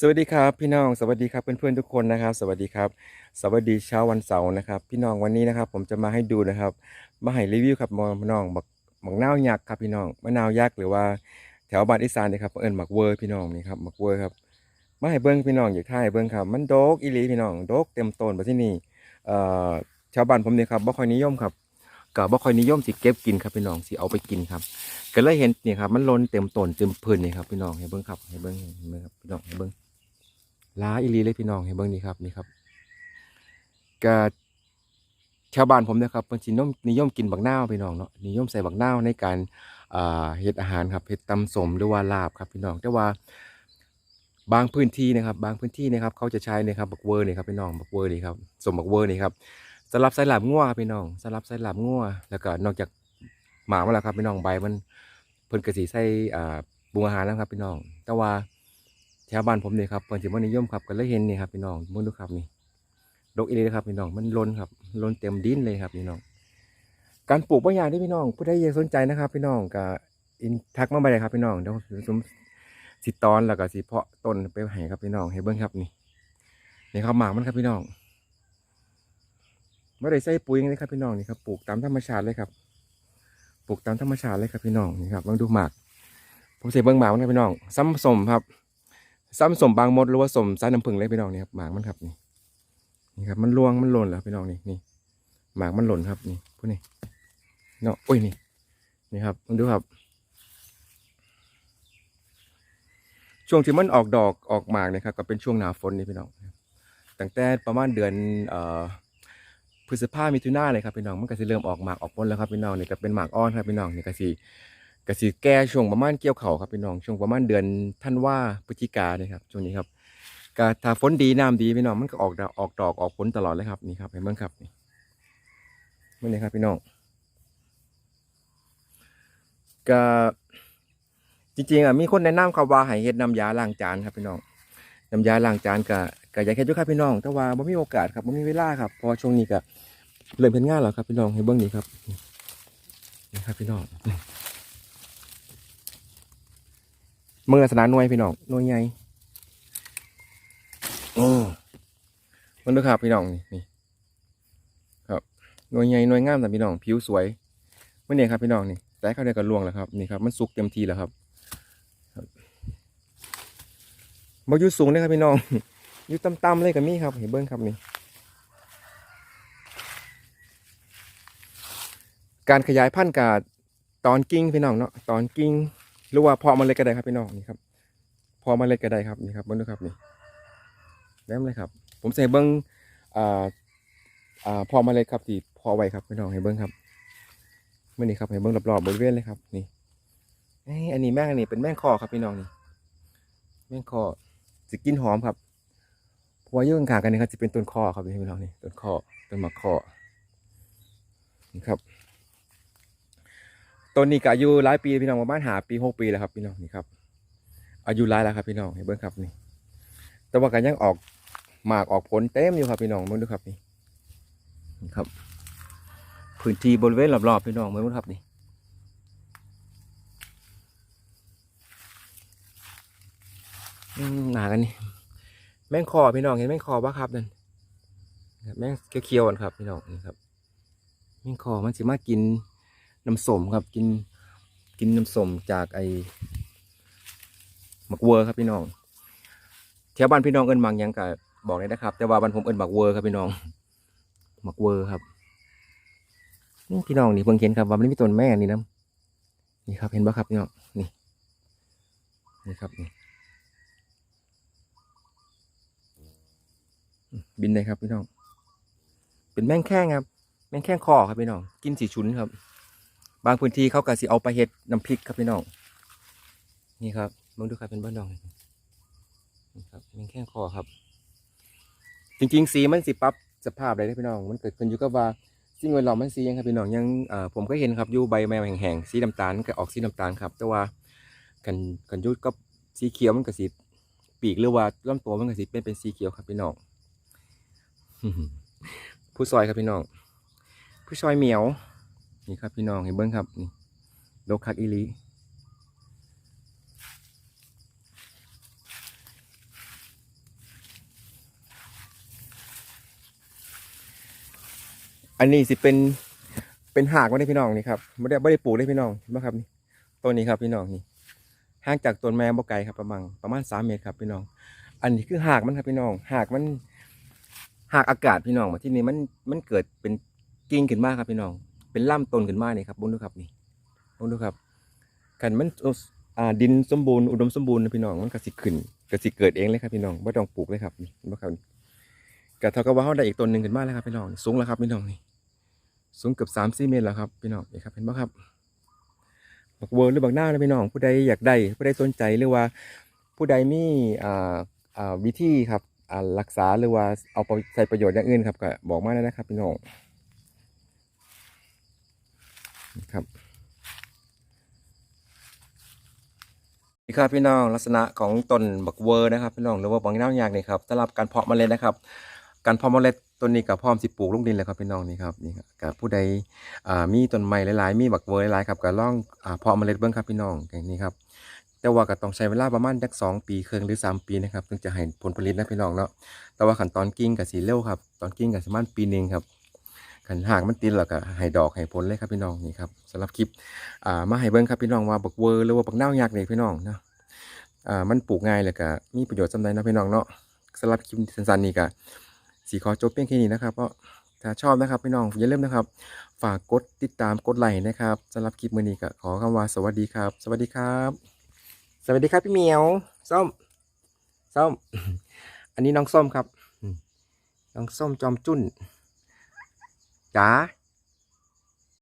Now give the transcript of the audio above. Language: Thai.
สวัสดีครับพี่น้องสวัสดีครับเพื่อนๆทุกคนนะครับ สวัสดีครับ สวัสดีเช้าวันเสาร์นะครับ พี่น้องวันนี้นะครับ ผมจะมาให้ดูนะครับมาให้รีวิวครับพี่น้องบักบักนาวยักษ์ครับพี่น้องมะนาวยักษ์หรือว่าแถวบ้านอีสานนี่ครับเอิ้นหมักเวอร์พี่น้องนี่ครับหมักเวอร์ครับมาให้เบิ้งพี่น้องอยากถ่ายเบิ้งครับมันโดกอีลีพี่น้องโดกเต็มต้นไปที่นี่เอ่อชาวบ้านผมเนี่ยครับบ่ค่อยนิยมครับก็บ่ค่อยนิยมสิเก็บกินครับพี่น้องสิเอาไปกินครับก็เลยเห็นนี่ครับมันล้นเต็มต้นเต็มพื้นนี่ครับพี่น้องให้เบิ้งครับให้เบิ้งให้เบิ้งครับพี่น้องให้เบิ้ง ลาอีลีเลยพี่น้องให้เบิ่งนี่ครับนี่ครับก็ชาวบ้านผมนะครับเพิ่นสินิยมนิยมกินบักนาวพี่น้องเนาะนิยมใส่บักนาวในการเฮ็ดอาหารครับเฮ็ดตำสมหรือว่าลาบครับพี่น้องแต่ว่าบางพื้นที่นะครับ บางพื้นที่นะครับเขาจะใช้เนะครับบักเวอร์นี่ครับพี่น้องบักเวอร์นี่ครับสมบักเวอร์นี่ครับสำหรับใส่ลาบงัวครับพี่น้องสำหรับใส่ลาบงัวแล้วก็นอกจากหมามันแล้วครับพี่น้องใบมันเพิ่นก็สิใส่อ่าปรุงอาหารแล้วครับพี่น้อง แต่ว่า แถวบ้านผมนี่ครับเพิ่นสิบ่นิยมครับก็เลยเห็นนี่ครับพี่น้องมึงดูครับนี่ดกอีเลยครับพี่น้องมันล้นครับล้นเต็มดินเลยครับพี่น้อง การปลูกบางอย่างที่พี่น้องผู้ใดอยากสนใจนะครับ พี่น้องก็อินทักมาไปเลยครับพี่น้องเดี๋ยวผมสิตอนแล้วก็สิเพาะต้นไปให้ครับพี่น้องให้เบิ่งครับนี่นี่ครับหมากมันครับพี่น้องไม่ได้ใส่ปุ๋ยเลยครับพี่น้องนี่ครับปลูกตามธรรมชาติเลยครับ ปลูกตามธรรมชาติเลยครับพี่น้องนี่ครับลองดูหมากผมเสียเบิ่งหมากมันครับพี่น้องซ้ำสมครับ ซ้ำสมบางมดหรือว่าสมสายน้ำผึ้งเลยพี่น้องนี่ครับหมากมันครับนี่นี่ครับมันร่วงมันหล่นแล้วพี่น้องนี่นี่หมากมันหล่นครับนี่พวกนี้เนาะโอ้ยนี่นี่ครับลองดูครับ ช่วงที่มันออกดอกออกหมากเนี่ยครับก็เป็นช่วงหนาฝนนี่พี่น้องตั้งแต่ประมาณเดือนเอ่อพฤษภามิถุนาเลยครับพี่น้องมันก็สิเริ่มออกหมากออกผลแล้วครับพี่น้องนี่ก็เป็นหมากอ่อนครับพี่น้องนี่ก็สิ กสิแก่ช่วงประมาณเกี่ยวเขาครับพี่น้องช่วงประมาณเดือนท่านว่าพฤศจิกาเนี่ยครับช่วงนี้ครับก็ถ้าฝนดีน้ำดีพี่น้องมันก็ออกดอกออกดอกออกผลตลอดเลยครับนี่ครับเห็นเบ้างครับนี่มันนี่ครับพี่น้องก็จริงๆอะมีคนแนะนำครับว่าให้เฮ็ดน้ำยาล้างจานครับพี่น้องน้ำยาล้างจานก็ก็อยากเฮ็ดอยู่ครับพี่น้อง แต่ว่าบ่มีโอกาสครับบ่มีเวลาครับเพราะช่วงนี้ก็เริ่มเฮ็ดงานแล้วครับพี่น้องให้เบิ่งนี่ครับนี่ครับพี่น้อง เมื่อลักษณะหน่วยพี่น้องหน่วยใหญ่โอ้มันดูครับพี่น้องนี่นี่ครับหน่วยใหญ่หน่วยงามแต่พี่น้องผิวสวยเมื่อนี้ครับพี่น้องนี่แต่เข้าได้กับลวงแล้วครับนี่ครับมันสุกเต็มทีแล้วครับบมาอยู่สูงเลยครับพี่น้องอยู่ต่ำๆเลยกับมี่ครับเห็นเบิ้งครับนี่การขยายพันธุ์กับตอนกิ้งพี่น้องเนาะตอนกิ้ง หรือว่าเพอมาเลยก็ได้ครับพี่น้องนี่ครับพอมาเลยก็ได้ครับนี่ครับเบิ้งดูครับนี่แม่มเลยครับ ผมใส่เบิ้งอ่าอ่าพอมาเลยครับที่พอไว้ครับพี่น้องให้เบิ้งครับเมื่อนี้ครับให้เบิ้งรอบๆบริเวณเลยครับนี่เอ้ยอันนี้แม่งอันนี้เป็นแม่งคอครับพี่น้องนี่แม่งคอจะกินหอมครับพราะว่าอยื่ข้างกันนี่ครับจะเป็นต้นคอครับพี่น้องนี่ต้นคอต้นมะคอนี่ครับ ต้นนี้ก็อายุหลายปีพี่น้องประมาณหาปีหกปีแล้วครับพี่น้องนี่ครับ อายุหลายแล้วครับพี่น้องเห็นเบิ้งครับนี่ แต่ว่าก็ยังออกหมากออกผลเต็มอยู่ครับพี่น้องเบิ้งดูครับนี่นี่ครับ พื้นที่บริเวณรอบๆพี่น้องเบิ้งดูครับนี่หนากันนี่แม่งคอพี่น้องเห็นแม่งคอปะครับนั่นแม่งเคี้ยวๆกันครับพี่น้องนี่ครับแม่งคอมันสิมากิน น้ำส้มครับกินกินน้ำส้มจากไอ้หมักเวอร์ครับพี่น้องแถวบ้านพี่น้องเอิ้นมักหยังก็บอกเลยนะครับ แต่ว่าบ้านผมเอิ้นหมักเวอร์ครับพี่น้องหมักเวอร์ครับพี่น้องนี่เพิ่งเห็นครับว่ามันมีต้นแม่นี่นะนี่ครับเห็นปะครับพี่น้องนี่นี่ครับนี่บินเลยครับพี่น้อง เป็นแม่งแข้งครับ แม่งแข้งคอครับพี่น้อง กินสีชุนครับ บางพื้นที่เขาก็สิเอาไปเฮ็ดน้ำพริกครับพี่น้อง นี่ครับมองดูครับเป็นบ้านดองนี่ครับแมงแข้งคอครับ จริงๆ สีมันสิปรับสภาพได้เด้พี่น้อง มันเกิดขึ้นอยู่กับว่าสิ่งแวดล้อมมันสียังครับพี่น้องยังผมก็เห็นครับอยู่ใบแมวแห้งๆสีน้ำตาลก็ออกสีน้ำตาลครับ แต่ว่ากันกันยุดกับสีเขียวมันก็สีปีกหรือว่าลำตัวมันก็สีเป็นเป็นสีเขียวครับพี่น้องผู้ซอยครับพี่น้อง ผู้ซอยเหมียว นี่ครับพี่น้องเห็นเบิ้งครับนี่ดกคักอีลีอันนี้สิเป็นเป็นหากไม่ได้พี่น้องนี่ครับไม่ได้ไม่ได้ปลูกได้พี่น้องนะครับนี่ต้นนี้ครับพี่น้องนี่ห่างจากต้นแม่บกไก่ครับประมาณประมาณสามเมตรครับพี่น้อง อันนี้คือหากมันครับพี่น้อง หากมันหากอากาศพี่น้องมาที่นี่มันมันเกิดเป็นกิ่งขึ้นมากครับพี่น้อง เป็นล่ำต้นขึ้นมาเนี่ยครับบนดูครับนี่บนดูครับกันมันอ่าดินสมบูรณ์อุดมสมบูรณ์นะพี่น้องมันก็สิขึ้นก็สิเกิดเองเลยครับพี่น้องไม่ต้องปลูกเลยครับนี่เห็นครับนี่ก็เท่ากับว่าเขาได้อีกต้นหนึ่งขึ้นมาแล้วครับพี่น้องสูงแล้วครับพี่น้องนี่สูงเกือบสามสี่เมตรแล้วครับพี่น้องนี่ครับเห็นไหมครับบักเวอร์หรือบักหน้านะพี่น้องผู้ใดอยากได้ผู้ใดสนใจหรือว่าผู้ใดมีอ่าอ่าวิธีครับอ่ารักษาหรือว่าเอาไปใช้ประโยชน์อย่างอื่นครับก็บอกมาได้นะครับพี่น้อง ครับนี่ครับพี่น้องลักษณะของต้นบักเวอร์นะครับพี่น้องหรือว่าบักน้าวยากนี่ครับสำหรับการเพาะเมล็ดนะครับ การเพาะเมล็ดต้นนี้กับพร้อมสิปลูกลงดินเลยครับพี่น้องนี่ครับนี่ครับกับผู้ใดมีต้นไม้หลายๆ มีบักเวอร์หลายๆครับก็ลองอ่าเพาะเมล็ดเบิ้งครับพี่น้องอย่างนี้ครับแต่ว่าก็ต้องใช้เวลาประมาณจักสองปีเครึ่งหรือสามปีนะครับถึงจะให้ผลผลิตนะพี่น้องเนาะแต่ว่าขั้นตอนกิ่งกับสีเร็วครับตอนกิ่งกับประมาณปีหนึ่งครับ ขันหากมันติดแล้วก็ให้ดอกให้ผลเลยครับพี่น้องนี่ครับสำหรับคลิปอ่ามาให้เบิ่งครับพี่น้องว่าบักเวอร์หรือว่าบักเน่ายักษ์นี่พี่น้องเนาะอ่ามันปลูกง่ายเลยก็มีประโยชน์สำหรับนะพี่น้องเนาะสำหรับคลิปสั้นๆนี่ก็สีขอจบเพียงแค่นี้นะครับเพราะถ้าชอบนะครับพี่น้องอย่าลืมนะครับ ฝากกดติดตามกดไลค์นะครับสำหรับคลิปมื้อนี้ก็ขอคำว่าสวัสดีครับ สวัสดีครับ สวัสดีครับพี่เหมียวส้มส้ม อันนี้น้องส้มครับ น้องส้มจอมจุ้น จ๋า